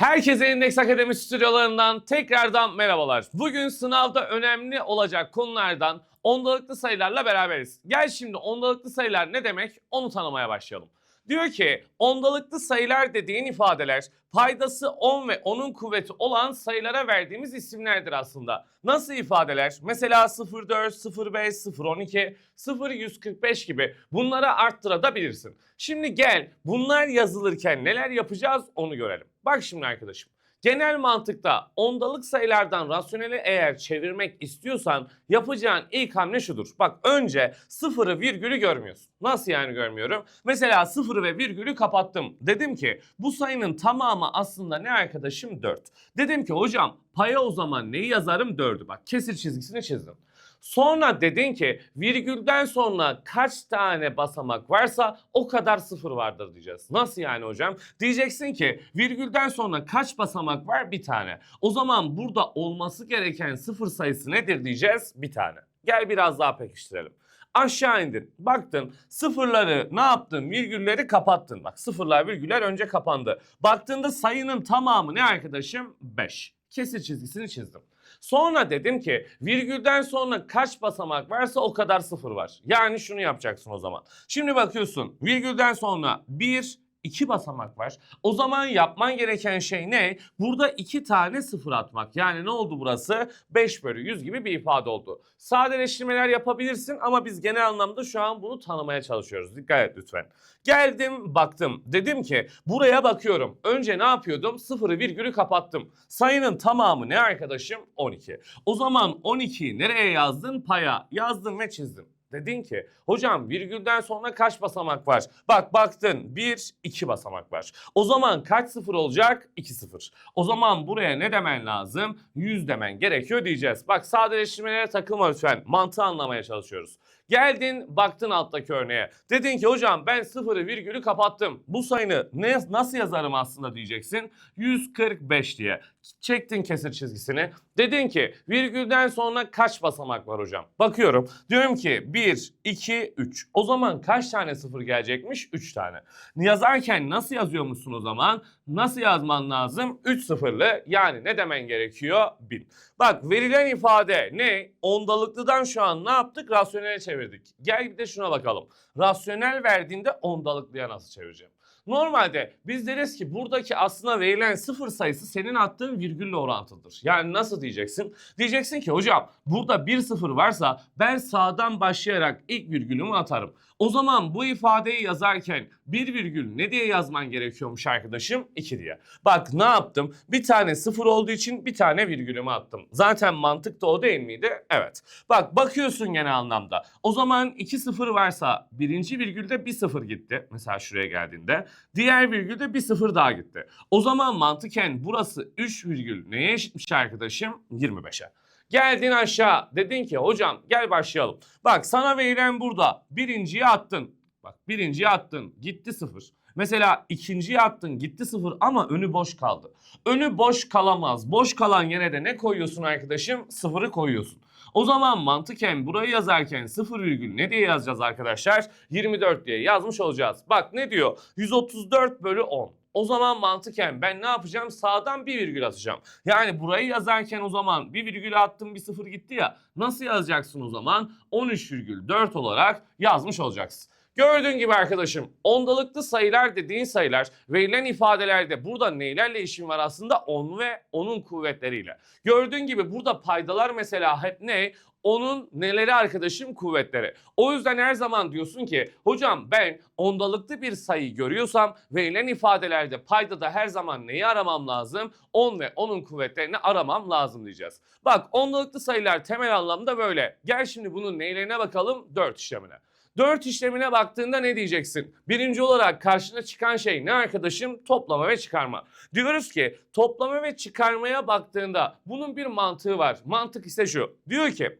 Herkese Endeks Akademi stüdyolarından tekrardan merhabalar. Bugün sınavda önemli olacak konulardan ondalıklı sayılarla beraberiz. Gel şimdi ondalıklı sayılar ne demek onu tanımaya başlayalım. Diyor ki ondalıklı sayılar dediğin ifadeler paydası 10 ve 10'un kuvveti olan sayılara verdiğimiz isimlerdir aslında. Nasıl ifadeler? Mesela 04, 05, 012, 0145 gibi bunları arttırabilirsin. Şimdi gel bunlar yazılırken neler yapacağız onu görelim. Bak şimdi arkadaşım. Genel mantıkta ondalık sayılardan rasyoneli eğer çevirmek istiyorsan yapacağın ilk hamle şudur. Bak önce sıfırı virgülü görmüyorsun. Nasıl yani görmüyorum? Mesela sıfırı ve virgülü kapattım. Dedim ki bu sayının tamamı aslında ne arkadaşım 4. Dedim ki hocam paya o zaman neyi yazarım 4'ü. Bak kesir çizgisini çizdim. Sonra dedin ki virgülden sonra kaç tane basamak varsa o kadar sıfır vardır diyeceğiz. Nasıl yani hocam? Diyeceksin ki virgülden sonra kaç basamak var? Bir tane. O zaman burada olması gereken sıfır sayısı nedir diyeceğiz? Bir tane. Gel biraz daha pekiştirelim. Aşağı indin. Baktın sıfırları ne yaptın? Virgülleri kapattın. Bak sıfırlar virgüller önce kapandı. Baktığında sayının tamamı ne arkadaşım? 5. Kesir çizgisini çizdim. Sonra dedim ki virgülden sonra kaç basamak varsa o kadar sıfır var. Yani şunu yapacaksın o zaman. Şimdi bakıyorsun virgülden sonra 1, 2 basamak var. O zaman yapman gereken şey ne? Burada 2 tane sıfır atmak. Yani ne oldu burası? 5 bölü 100 gibi bir ifade oldu. Sadeleştirmeler yapabilirsin ama biz genel anlamda şu an bunu tanımaya çalışıyoruz. Dikkat et lütfen. Geldim baktım. Dedim ki buraya bakıyorum. Önce ne yapıyordum? Sıfırı virgülü kapattım. Sayının tamamı ne arkadaşım? 12. O zaman 12'yi nereye yazdın? Paya yazdım ve çizdim. Dedin ki hocam virgülden sonra kaç basamak var? Bak baktın 1, 2 basamak var. O zaman kaç sıfır olacak? 2 sıfır. O zaman buraya ne demen lazım? 100 demen gerekiyor diyeceğiz. Bak sadeleştirmelere takılma lütfen. Mantığı anlamaya çalışıyoruz. Geldin baktın alttaki örneğe. Dedin ki hocam ben sıfırı virgülü kapattım. Bu sayını ne, nasıl yazarım aslında diyeceksin. 145 diye. Çektin kesir çizgisini. Dedin ki virgülden sonra kaç basamak var hocam? Bakıyorum. Diyorum ki 1, 2, 3. O zaman kaç tane sıfır gelecekmiş? 3 tane. Yazarken nasıl yazıyormuşsun o zaman? Nasıl yazman lazım? 3 sıfırlı yani ne demen gerekiyor? 1000. Bak verilen ifade ne? Ondalıklıdan şu an ne yaptık? Rasyonele çevirdik. Gel bir de şuna bakalım. Rasyonel verdiğinde ondalıklıya nasıl çevireceğim? Normalde biz deriz ki buradaki aslında verilen sıfır sayısı senin attığın virgülle orantılıdır. Yani nasıl diyeceksin? Diyeceksin ki hocam burada bir sıfır varsa ben sağdan başlayarak ilk virgülümü atarım. O zaman bu ifadeyi yazarken bir virgül ne diye yazman gerekiyormuş arkadaşım? 2 diye. Bak ne yaptım? Bir tane sıfır olduğu için bir tane virgülümü attım. Zaten mantık da o değil miydi? Evet. Bak bakıyorsun genel anlamda. O zaman 2 sıfır varsa birinci virgülde bir sıfır gitti. Mesela şuraya geldiğinde. Diğer virgülde bir sıfır daha gitti. O zaman mantıken burası 3 virgül neye eşitmiş arkadaşım? 25'e. Geldin aşağı dedin ki hocam gel başlayalım. Bak sana verilen burada birinciyi attın. Bak birinciyi attın gitti sıfır. Mesela ikinciyi attın gitti sıfır ama önü boş kaldı. Önü boş kalamaz. Boş kalan yere de ne koyuyorsun arkadaşım? Sıfırı koyuyorsun. O zaman mantıken burayı yazarken 0 virgül ne diye yazacağız arkadaşlar? 24 diye yazmış olacağız. Bak ne diyor? 134 bölü 10. O zaman mantıken ben ne yapacağım? Sağdan bir virgül atacağım. Yani burayı yazarken o zaman bir virgül attım bir sıfır gitti ya. Nasıl yazacaksın o zaman? 13,4 olarak yazmış olacaksın. Gördüğün gibi arkadaşım ondalıklı sayılar dediğin sayılar verilen ifadelerde burada neylerle işin var aslında 10 ve onun kuvvetleriyle. Gördüğün gibi burada paydalar mesela hep ne? Onun neleri arkadaşım kuvvetleri. O yüzden her zaman diyorsun ki hocam ben ondalıklı bir sayı görüyorsam verilen ifadelerde paydada her zaman neyi aramam lazım? 10 ve onun kuvvetlerini aramam lazım diyeceğiz. Bak ondalıklı sayılar temel anlamda böyle. Gel şimdi bunun neylerine bakalım? 4 işlemine. 4 işlemine baktığında ne diyeceksin? Birinci olarak karşına çıkan şey ne arkadaşım? Toplama ve çıkarma. Diyoruz ki toplama ve çıkarmaya baktığında bunun bir mantığı var. Mantık ise şu. Diyor ki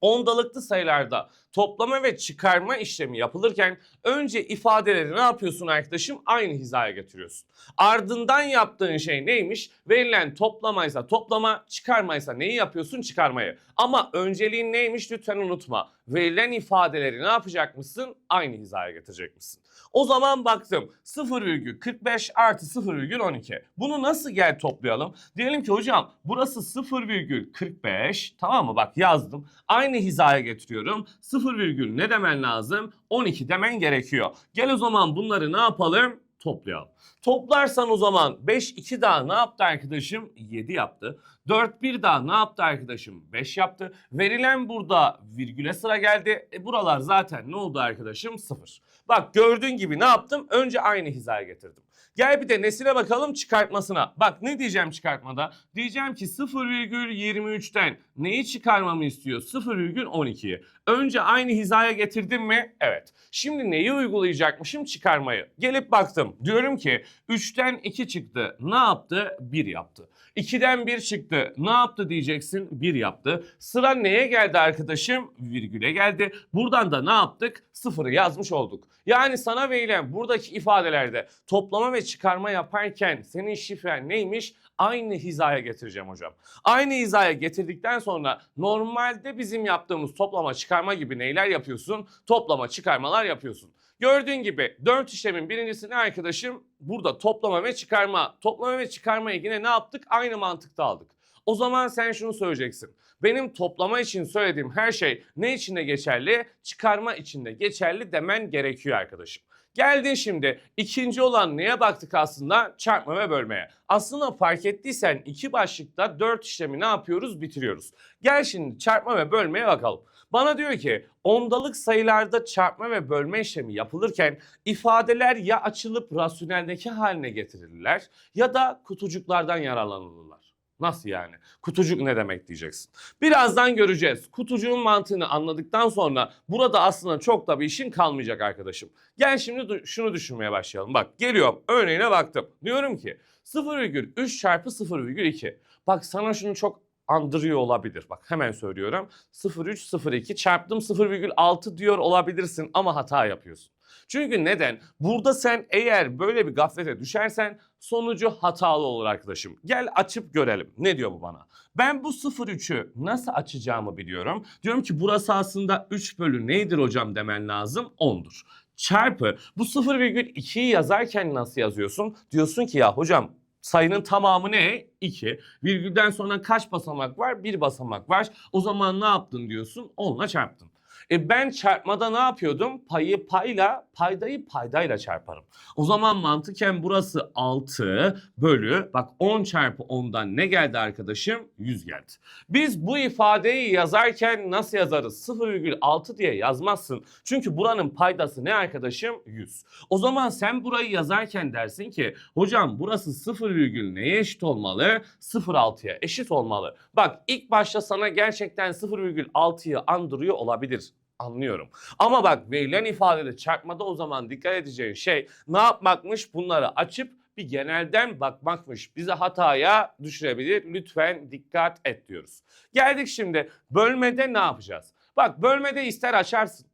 ondalıklı sayılarda toplama ve çıkarma işlemi yapılırken önce ifadeleri ne yapıyorsun arkadaşım? Aynı hizaya getiriyorsun. Ardından yaptığın şey neymiş? Verilen toplamaysa toplama, çıkarmaysa neyi yapıyorsun? Çıkarmayı. Ama önceliğin neymiş? Lütfen unutma. Verilen ifadeleri ne yapacakmışsın? Aynı hizaya getirecekmişsin. O zaman baktım 0,45 artı 0,12. Bunu nasıl gel toplayalım? Diyelim ki hocam burası 0,45 tamam mı? Bak yazdım. Aynı hizaya getiriyorum. 0, ne demen lazım? 12 demen gerekiyor. Gel o zaman bunları ne yapalım? Toplayalım. Toplarsan o zaman 5 2 daha ne yaptı arkadaşım? 7 yaptı. 4 1 daha ne yaptı arkadaşım? 5 yaptı. Verilen burada virgüle sıra geldi. E buralar zaten ne oldu arkadaşım? 0. Bak gördüğün gibi ne yaptım? Önce aynı hizaya getirdim. Gel bir de nesine bakalım çıkartmasına. Bak ne diyeceğim çıkartmada? Diyeceğim ki 0,23'ten neyi çıkarmamı istiyor? 0,12'yi. Önce aynı hizaya getirdim mi? Evet. Şimdi neyi uygulayacakmışım? Çıkarmayı. Gelip baktım. Diyorum ki 3'ten 2 çıktı. Ne yaptı? 1 yaptı. 2'den 1 çıktı. Ne yaptı diyeceksin? 1 yaptı. Sıra neye geldi arkadaşım? Virgüle geldi. Buradan da ne yaptık? Sıfırı yazmış olduk. Yani sana verilen buradaki ifadelerde toplama ve çıkarma yaparken senin şifren neymiş? Aynı hizaya getireceğim hocam. Aynı hizaya getirdikten sonra normalde bizim yaptığımız toplama çıkarma gibi neyler yapıyorsun? Toplama çıkarmalar yapıyorsun. Gördüğün gibi 4 işlemin birincisi ne arkadaşım? Burada toplama ve çıkarma. Toplama ve çıkarmayı yine ne yaptık? Aynı mantıkta aldık. O zaman sen şunu söyleyeceksin. Benim toplama için söylediğim her şey ne içinde geçerli? Çıkarma içinde geçerli demen gerekiyor arkadaşım. Geldin şimdi ikinci olan neye baktık aslında? Çarpma ve bölmeye. Aslında fark ettiysen iki başlıkta dört işlemi ne yapıyoruz? Bitiriyoruz. Gel şimdi çarpma ve bölmeye bakalım. Bana diyor ki ondalık sayılarda çarpma ve bölme işlemi yapılırken ifadeler ya açılıp rasyoneldeki haline getirilirler ya da kutucuklardan yararlanılırlar. Nasıl yani? Kutucuk ne demek diyeceksin. Birazdan göreceğiz. Kutucuğun mantığını anladıktan sonra burada aslında çok da bir işin kalmayacak arkadaşım. Gel şimdi şunu düşünmeye başlayalım. Bak geliyorum örneğine baktım. Diyorum ki 0,3 çarpı 0,2. Bak sana şunu çok andırıyor olabilir. Bak hemen söylüyorum. 0,302 çarptım 0,6 diyor olabilirsin ama hata yapıyorsun. Çünkü neden? Burada sen eğer böyle bir gaflete düşersen sonucu hatalı olur arkadaşım. Gel açıp görelim. Ne diyor bu bana? Ben bu 0,3'ü nasıl açacağımı biliyorum. Diyorum ki burası aslında 3 bölü neydir hocam demen lazım? 10'dur. Çarpı bu 0,2'yi yazarken nasıl yazıyorsun? Diyorsun ki ya hocam sayının tamamı ne? 2. Virgülden sonra kaç basamak var? Bir basamak var. O zaman ne yaptın diyorsun? 10'la çarptın. E ben çarpmada ne yapıyordum? Payı payla, paydayı paydayla çarparım. O zaman mantıken burası 6 bölü, bak 10 çarpı 10'dan ne geldi arkadaşım? 100 geldi. Biz bu ifadeyi yazarken nasıl yazarız? 0,6 diye yazmazsın. Çünkü buranın paydası ne arkadaşım? 100. O zaman sen burayı yazarken dersin ki hocam burası 0, neye eşit olmalı? 0,6'ya eşit olmalı. Bak ilk başta sana gerçekten 0,6'yı andırıyor olabilir. Anlıyorum. Ama bak verilen ifadede çarpmada o zaman dikkat edeceğin şey ne yapmakmış? Bunları açıp bir genelden bakmakmış. Bizi hataya düşürebilir. Lütfen dikkat et diyoruz. Geldik şimdi bölmede ne yapacağız? Bak bölmede ister açarsın.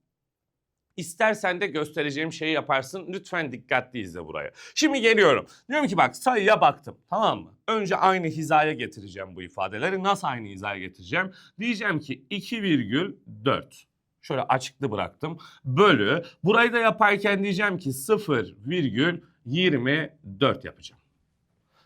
İstersen de göstereceğim şeyi yaparsın. Lütfen dikkatli izle buraya. Şimdi geliyorum. Diyorum ki bak sayıya baktım. Tamam mı? Önce aynı hizaya getireceğim bu ifadeleri. Nasıl aynı hizaya getireceğim? Diyeceğim ki 2,4. Şöyle açıklı bıraktım. Bölü. Burayı da yaparken diyeceğim ki 0,24 yapacağım.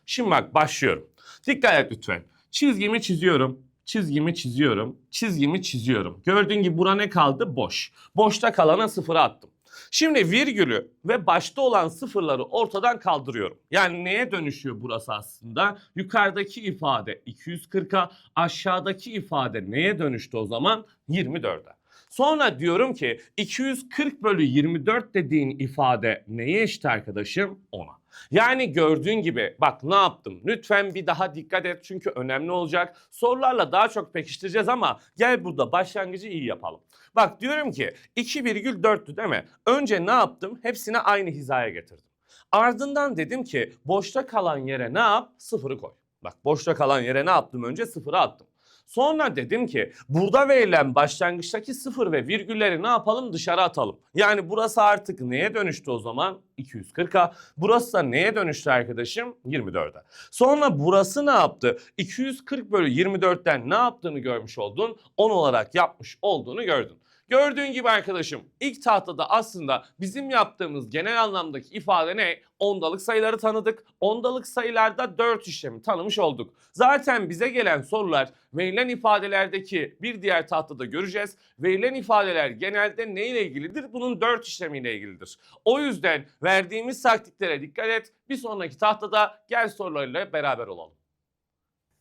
Şimdi bak başlıyorum. Dikkat et lütfen. Çizgimi çiziyorum. Çizgimi çiziyorum. Çizgimi çiziyorum. Gördüğün gibi bura ne kaldı? Boş. Boşta kalana sıfıra attım. Şimdi virgülü ve başta olan sıfırları ortadan kaldırıyorum. Yani neye dönüşüyor burası aslında? Yukarıdaki ifade 240'a, aşağıdaki ifade neye dönüştü o zaman? 24'e. Sonra diyorum ki 240 bölü 24 dediğin ifade neye eşit arkadaşım? 10'a. Yani gördüğün gibi bak ne yaptım? Lütfen bir daha dikkat et çünkü önemli olacak. Sorularla daha çok pekiştireceğiz ama gel burada başlangıcı iyi yapalım. Bak diyorum ki 2,4'tü değil mi? Önce ne yaptım? Hepsini aynı hizaya getirdim. Ardından dedim ki boşta kalan yere ne yap? Sıfırı koy. Bak boşta kalan yere ne yaptım önce? Sıfırı attım. Sonra dedim ki burada verilen başlangıçtaki sıfır ve virgülleri ne yapalım dışarı atalım. Yani burası artık neye dönüştü o zaman? 240'a. Burası da neye dönüştü arkadaşım? 24'e. Sonra burası ne yaptı? 240 bölü 24'ten ne yaptığını görmüş oldun. 10 olarak yapmış olduğunu gördün. Gördüğün gibi arkadaşım ilk tahtada aslında bizim yaptığımız genel anlamdaki ifade ne? Ondalık sayıları tanıdık. Ondalık sayılarda 4 işlemi tanımış olduk. Zaten bize gelen sorular verilen ifadelerdeki bir diğer tahtada göreceğiz. Verilen ifadeler genelde ne ile ilgilidir? Bunun 4 işlemiyle ilgilidir. O yüzden verdiğimiz taktiklere dikkat et. Bir sonraki tahtada gel sorularıyla beraber olalım.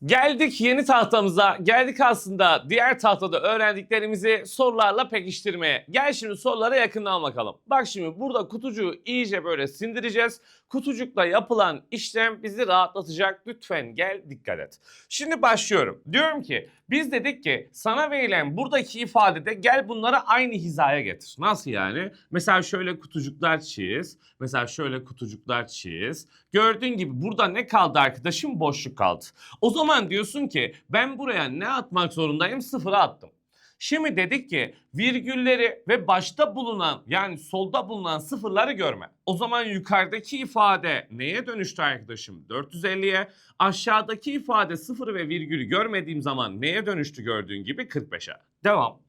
Geldik yeni tahtamıza. Geldik aslında diğer tahtada öğrendiklerimizi sorularla pekiştirmeye. Gel şimdi sorulara yakından bakalım. Bak şimdi burada kutucuğu iyice böyle sindireceğiz. Kutucukla yapılan işlem bizi rahatlatacak. Lütfen gel dikkat et. Şimdi başlıyorum. Diyorum ki biz dedik ki sana verilen buradaki ifadede gel bunları aynı hizaya getir. Nasıl yani? Mesela şöyle kutucuklar çiz. Mesela şöyle kutucuklar çiz. Gördüğün gibi burada ne kaldı arkadaşım? Boşluk kaldı. O zaman diyorsun ki ben buraya ne atmak zorundayım? Sıfıra attım. Şimdi dedik ki virgülleri ve başta bulunan yani solda bulunan sıfırları görme. O zaman yukarıdaki ifade neye dönüştü arkadaşım? 450'ye. Aşağıdaki ifade sıfır ve virgülü görmediğim zaman neye dönüştü gördüğün gibi 45'e. Devam.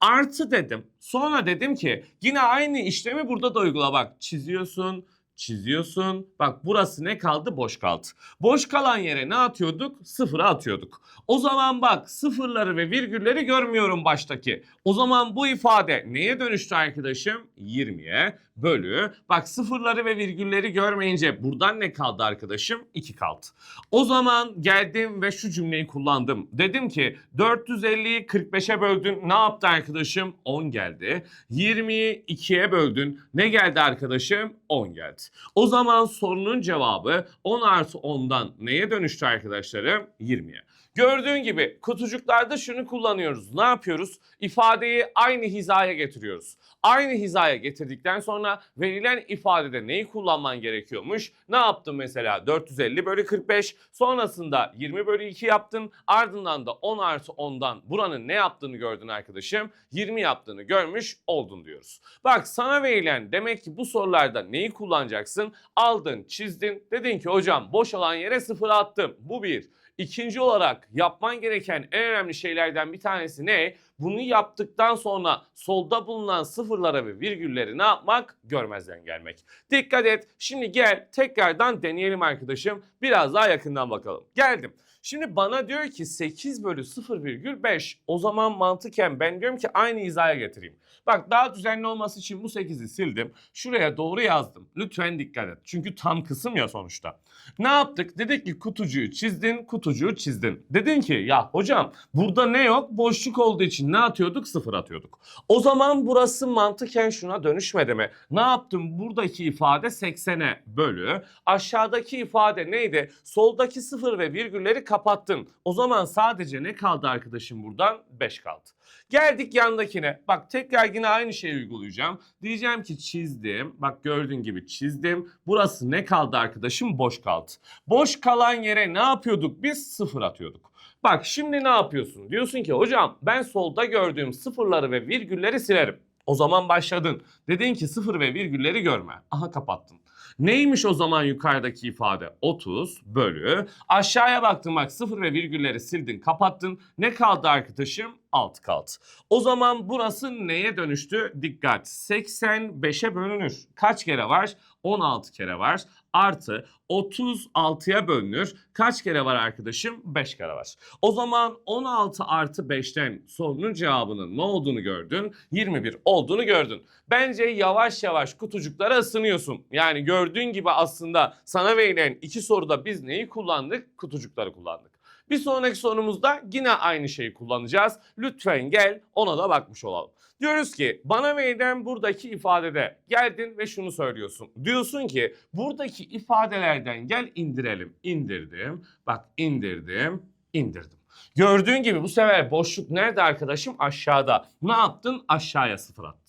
Artı dedim. Sonra dedim ki yine aynı işlemi burada da uygula. Bak çiziyorsun, çiziyorsun. Bak burası ne kaldı? Boş kaldı. Boş kalan yere ne atıyorduk? Sıfıra atıyorduk. O zaman bak sıfırları ve virgülleri görmüyorum baştaki. O zaman bu ifade neye dönüştü arkadaşım? 20'ye bölü. Bak sıfırları ve virgülleri görmeyince buradan ne kaldı arkadaşım? 2 kaldı. O zaman geldim ve şu cümleyi kullandım. Dedim ki 450'yi 45'e böldün. Ne yaptı arkadaşım? 10 geldi. 20'yi 2'ye böldün. Ne geldi arkadaşım? 10 geldi. O zaman sorunun cevabı 10 artı 10'dan neye dönüştü arkadaşlarım? 20'ye. Gördüğün gibi kutucuklarda şunu kullanıyoruz. Ne yapıyoruz? İfadeyi aynı hizaya getiriyoruz. Aynı hizaya getirdikten sonra verilen ifadede neyi kullanman gerekiyormuş? Ne yaptın mesela? 450 bölü 45. Sonrasında 20 bölü 2 yaptın. Ardından da 10 artı 10'dan buranın ne yaptığını gördün arkadaşım. 20 yaptığını görmüş oldun diyoruz. Bak sana verilen demek ki bu sorularda neyi kullanacaksın? Aldın, çizdin. Dedin ki hocam boş olan yere sıfır attım. Bu bir. İkinci olarak yapman gereken en önemli şeylerden bir tanesi ne? Bunu yaptıktan sonra solda bulunan sıfırlara ve virgülleri ne yapmak? Görmezden gelmek. Dikkat et. Şimdi gel tekrardan deneyelim arkadaşım. Biraz daha yakından bakalım. Geldim. Şimdi bana diyor ki 8 bölü 0,5. O zaman mantıken ben diyorum ki aynı hizaya getireyim. Bak daha düzenli olması için bu 8'i sildim. Şuraya doğru yazdım. Lütfen dikkat et. Çünkü tam kısım ya sonuçta. Ne yaptık? Dedik ki kutucuğu çizdin, kutucuğu çizdin. Dedin ki ya hocam burada ne yok? Boşluk olduğu için ne atıyorduk? Sıfır atıyorduk. O zaman burası mantıken şuna dönüşmedi mi? Ne yaptım? Buradaki ifade 80'e bölü. Aşağıdaki ifade neydi? Soldaki sıfır ve virgülleri kapattın. O zaman sadece ne kaldı arkadaşım buradan? 5 kaldı. Geldik yandakine. Bak tekrar yine aynı şeyi uygulayacağım. Diyeceğim ki çizdim. Bak gördüğün gibi çizdim. Burası ne kaldı arkadaşım? Boş kaldı. Boş kalan yere ne yapıyorduk? Biz sıfır atıyorduk. Bak şimdi ne yapıyorsun? Diyorsun ki hocam ben solda gördüğüm sıfırları ve virgülleri silerim. O zaman başladın. Dedin ki sıfır ve virgülleri görme. Aha kapattın. Neymiş o zaman yukarıdaki ifade? 30 bölü. Aşağıya baktın bak sıfır ve virgülleri sildin kapattın. Ne kaldı arkadaşım? 6 kaldı. O zaman burası neye dönüştü? Dikkat 85'e bölünür. Kaç kere var? 16 kere var. Artı 36'ya bölünür. Kaç kere var arkadaşım? 5 kere var. O zaman 16 artı 5'ten sorunun cevabının ne olduğunu gördün? 21 olduğunu gördün. Bence yavaş yavaş kutucuklara ısınıyorsun. Yani gördüğün gibi aslında sana verilen iki soruda biz neyi kullandık? Kutucukları kullandık. Bir sonraki sorumuzda yine aynı şeyi kullanacağız. Lütfen gel ona da bakmış olalım. Diyoruz ki bana verilen buradaki ifadede geldin ve şunu söylüyorsun. Diyorsun ki buradaki ifadelerden gel indirelim. İndirdim. Bak indirdim. indirdim. Gördüğün gibi bu sefer boşluk nerede arkadaşım? Aşağıda. Ne yaptın? Aşağıya sıfır attın.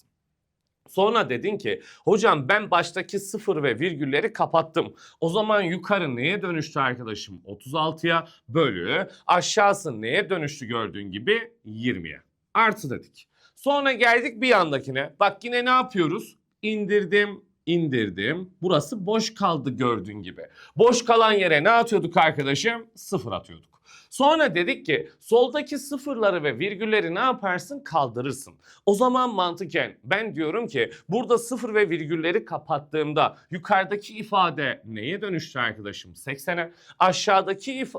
Sonra dedin ki hocam ben baştaki sıfır ve virgülleri kapattım. O zaman yukarı neye dönüştü arkadaşım? 36'ya bölü aşağısı neye dönüştü gördüğün gibi 20'ye. Artı dedik. Sonra geldik bir yandakine. Bak yine ne yapıyoruz? İndirdim, indirdim. Burası boş kaldı gördüğün gibi. Boş kalan yere ne atıyorduk arkadaşım? Sıfır atıyorduk. Sonra dedik ki soldaki sıfırları ve virgülleri ne yaparsın? Kaldırırsın. O zaman mantıken ben diyorum ki burada sıfır ve virgülleri kapattığımda yukarıdaki ifade neye dönüştü arkadaşım? 80'e. Aşağıdaki if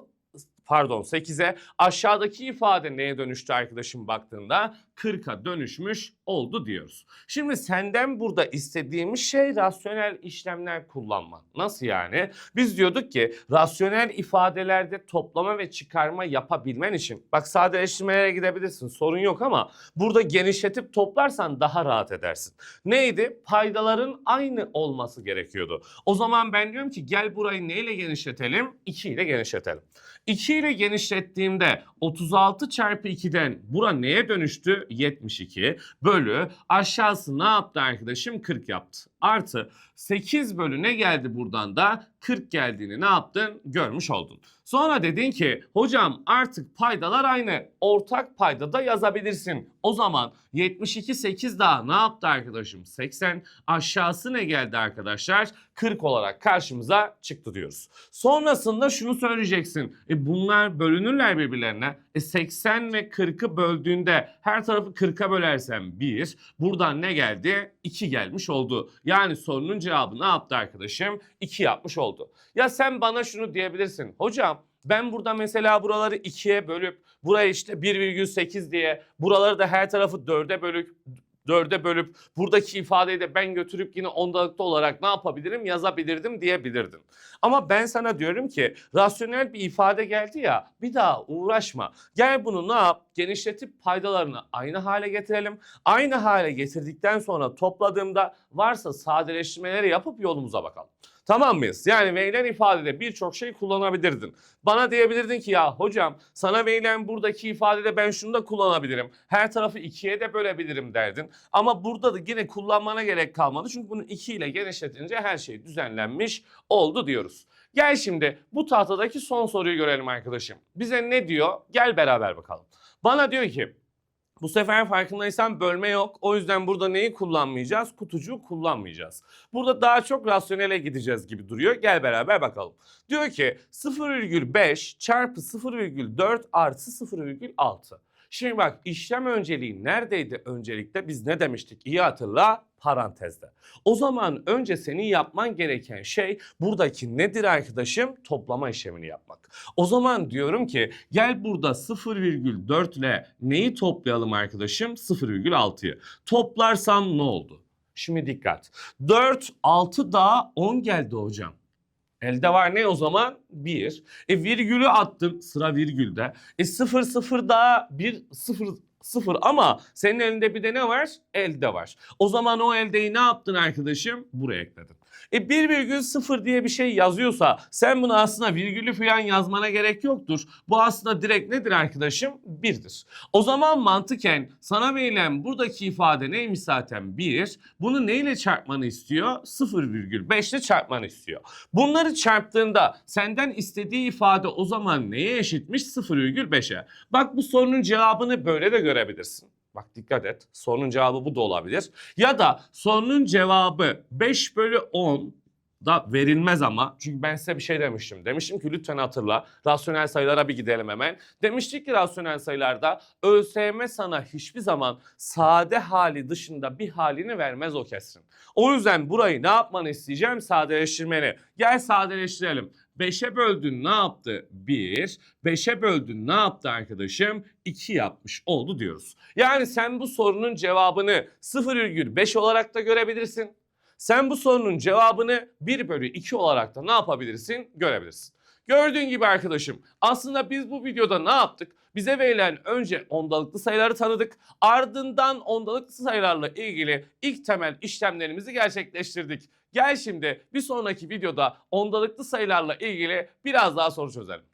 pardon 8'e aşağıdaki ifade neye dönüştü arkadaşım baktığında 40'a dönüşmüş oldu diyoruz. Şimdi senden burada istediğimiz şey rasyonel işlemler kullanman. Nasıl yani? Biz diyorduk ki rasyonel ifadelerde toplama ve çıkarma yapabilmen için bak sadeleştirmelere gidebilirsin sorun yok ama burada genişletip toplarsan daha rahat edersin. Neydi? Paydaların aynı olması gerekiyordu. O zaman ben diyorum ki gel burayı neyle genişletelim? 2 ile genişletelim. 2 ile genişlettiğimde 36 çarpı 2'den bura neye dönüştü? 72 bölü aşağısı ne yaptı arkadaşım? 40 yaptı. Artı 8 bölü ne geldi buradan da? 40 geldiğini ne yaptın? Görmüş oldun. Sonra dedin ki hocam artık paydalar aynı. Ortak payda da yazabilirsin. O zaman 72 8 daha ne yaptı arkadaşım? 80. Aşağısı ne geldi arkadaşlar? 40 olarak karşımıza çıktı diyoruz. Sonrasında şunu söyleyeceksin. E bunlar bölünürler birbirlerine. E 80 ve 40'ı böldüğünde her tarafı 40'a bölersem 1. Buradan ne geldi? 2 gelmiş oldu. Yani sorunun cevabı ne yaptı arkadaşım? 2 yapmış oldu. Ya sen bana şunu diyebilirsin. Hocam ben burada mesela buraları 2'ye bölüp buraya işte 1,8 diye buraları da her tarafı 4'e bölüp dörde bölüp buradaki ifadeyi de ben götürüp yine ondalıkta olarak ne yapabilirim yazabilirdim diyebilirdin. Ama ben sana diyorum ki rasyonel bir ifade geldi ya bir daha uğraşma. Gel bunu ne yap genişletip paydalarını aynı hale getirelim. Aynı hale getirdikten sonra topladığımda varsa sadeleştirmeleri yapıp yolumuza bakalım. Tamam mıyız? Yani verilen ifadede birçok şey kullanabilirdin. Bana diyebilirdin ki ya hocam sana verilen buradaki ifadede ben şunu da kullanabilirim. Her tarafı ikiye de bölebilirim derdin. Ama burada da yine kullanmana gerek kalmadı. Çünkü bunu iki ile genişletince her şey düzenlenmiş oldu diyoruz. Gel şimdi bu tahtadaki son soruyu görelim arkadaşım. Bize ne diyor? Gel beraber bakalım. Bana diyor ki bu sefer farkındaysan bölme yok. O yüzden burada neyi kullanmayacağız? Kutucuğu kullanmayacağız. Burada daha çok rasyonele gideceğiz gibi duruyor. Gel beraber bakalım. Diyor ki 0,5 çarpı 0,4 artı 0,6. Şimdi bak işlem önceliği neredeydi öncelikle? Biz ne demiştik? İyi hatırla parantezde. O zaman önce senin yapman gereken şey buradaki nedir arkadaşım? Toplama işlemini yapmak. O zaman diyorum ki gel burada 0,4 ile neyi toplayalım arkadaşım? 0,6'yı. Toplarsam ne oldu? Şimdi dikkat. 4, 6 daha 10 geldi hocam. Elde var ne o zaman? 1. E virgülü attım sıra virgülde. E 0 0 daha 1 0 0 ama senin elinde bir de ne var? Elde var. O zaman o eldeyi ne yaptın arkadaşım? Buraya ekledin. E 1,0 diye bir şey yazıyorsa sen bunu aslında virgülü falan yazmana gerek yoktur. Bu aslında direkt nedir arkadaşım? 1'dir. O zaman mantıken sana verilen buradaki ifade neymiş zaten 1. Bunu neyle çarpmanı istiyor? 0,5 ile çarpmanı istiyor. Bunları çarptığında senden istediği ifade o zaman neye eşitmiş? 0,5'e. Bak bu sorunun cevabını böyle de görebilirsin. Bak dikkat et. Sorunun cevabı bu da olabilir. Ya da sorunun cevabı 5 bölü 10 da verilmez ama. Çünkü ben size bir şey demiştim. Demiştim ki lütfen hatırla. Rasyonel sayılara bir gidelim hemen. Demiştik ki rasyonel sayılarda ÖSYM sana hiçbir zaman sade hali dışında bir halini vermez o kesrin. O yüzden burayı ne yapmanı isteyeceğim? Sadeleştirmeni. Gel sadeleştirelim. 5'e böldün ne yaptı? 1. 5'e böldün ne yaptı arkadaşım? 2 yapmış oldu diyoruz. Yani sen bu sorunun cevabını 0,5 olarak da görebilirsin. Sen bu sorunun cevabını 1 bölü 2 olarak da ne yapabilirsin? Görebilirsin. Gördüğün gibi arkadaşım aslında biz bu videoda ne yaptık? Bize verilen önce ondalıklı sayıları tanıdık. Ardından ondalıklı sayılarla ilgili ilk temel işlemlerimizi gerçekleştirdik. Gel şimdi bir sonraki videoda ondalıklı sayılarla ilgili biraz daha soru çözelim.